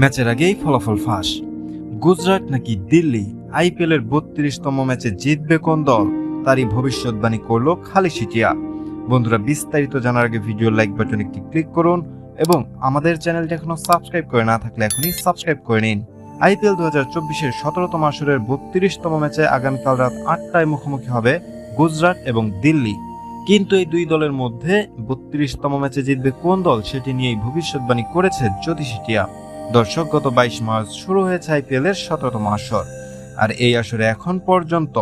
ম্যাচের আগেই ফলাফল ফাঁস। গুজরাট নাকি দিল্লি আইপিএল এর বত্রিশতম ম্যাচে জিতবে কোন দল, তারই ভবিষ্যৎবাণী করল খালি সিটিয়া। বন্ধুরা, বিস্তারিত জানার আগে ভিডিও লাইক বাটন একটি ক্লিক করুন এবং আমাদের চ্যানেলটি এখনও সাবস্ক্রাইব করে না থাকলে এখনই সাবস্ক্রাইব করে নিন। আইপিএল দু হাজার চব্বিশের সতেরোতম আসরের বত্রিশতম ম্যাচে আগামীকাল রাত আটটায় মুখোমুখি হবে গুজরাট এবং দিল্লি। কিন্তু এই দুই দলের মধ্যে বত্রিশতম ম্যাচে জিতবে কোন দল, সেটি নিয়েই ভবিষ্যৎবাণী করেছে জ্যোতিষিটিয়া দর্শক, গত বাইশ মার্চ শুরু হয়েছে আইপিএল এর সতেরোতম আসর। আর এই আসরে এখন পর্যন্ত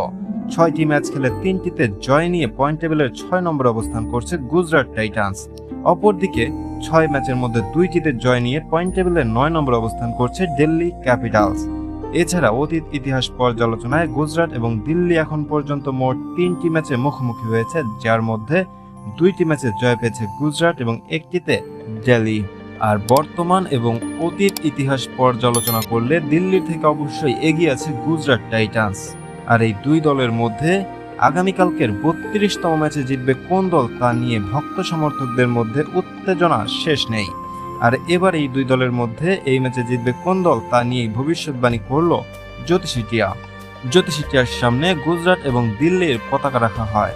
ছয়টি ম্যাচ খেলে তিনটিতে জয় নিয়ে পয়েন্ট টেবিলের ছয় নম্বর অবস্থান করছে গুজরাট টাইটান্স। অপরদিকে ছয় ম্যাচের মধ্যে দুইটিতে জয় নিয়ে পয়েন্ট টেবিলের নয় নম্বর অবস্থান করছে দিল্লি ক্যাপিটালস। এছাড়া অতীত ইতিহাস পর্যালোচনায় গুজরাট এবং দিল্লি এখন পর্যন্ত মোট তিনটি ম্যাচে মুখোমুখি হয়েছে, যার মধ্যে দুইটি ম্যাচে জয় পেয়েছে গুজরাট এবং একটিতে দিল্লি। আর বর্তমান এবং অতীত ইতিহাস পর্যালোচনা করলে দিল্লির থেকে অবশ্যই এগিয়ে আছে গুজরাট টাইটান্স। আর এই দুই দলের মধ্যে আগামীকালকের বত্রিশতম ম্যাচে জিতবে কোন দল তা নিয়ে ভক্ত সমর্থকদের মধ্যে উত্তেজনা শেষ নেই। আর এবার এই দুই দলের মধ্যে এই ম্যাচে জিতবে কোন দল তা নিয়ে ভবিষ্যৎবাণী করল জ্যোতিষিটিয়া জ্যোতিষিটিয়ার সামনে গুজরাট এবং দিল্লির পতাকা রাখা হয়।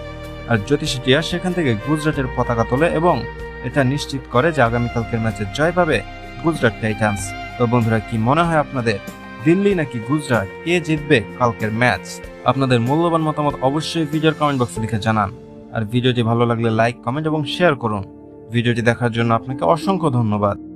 আর জ্যোতিষিটিয়া সেখান থেকে গুজরাটের পতাকা তোলে এবং এটা নিশ্চিত করে যে আগামীকালকের ম্যাচে জয় পাবে গুজরাট টাইটান্স। তো বন্ধুরা, কি মনে হয় আপনাদের? দিল্লি নাকি গুজরাট? কে জিতবে কালকের ম্যাচ? আপনাদের মূল্যবান মতামত অবশ্যই ভিডিওর কমেন্ট বক্সে লিখে জানান। আর ভিডিওটি ভালো লাগলে লাইক কমেন্ট এবং শেয়ার করুন। ভিডিওটি দেখার জন্য আপনাকে অসংখ্য ধন্যবাদ।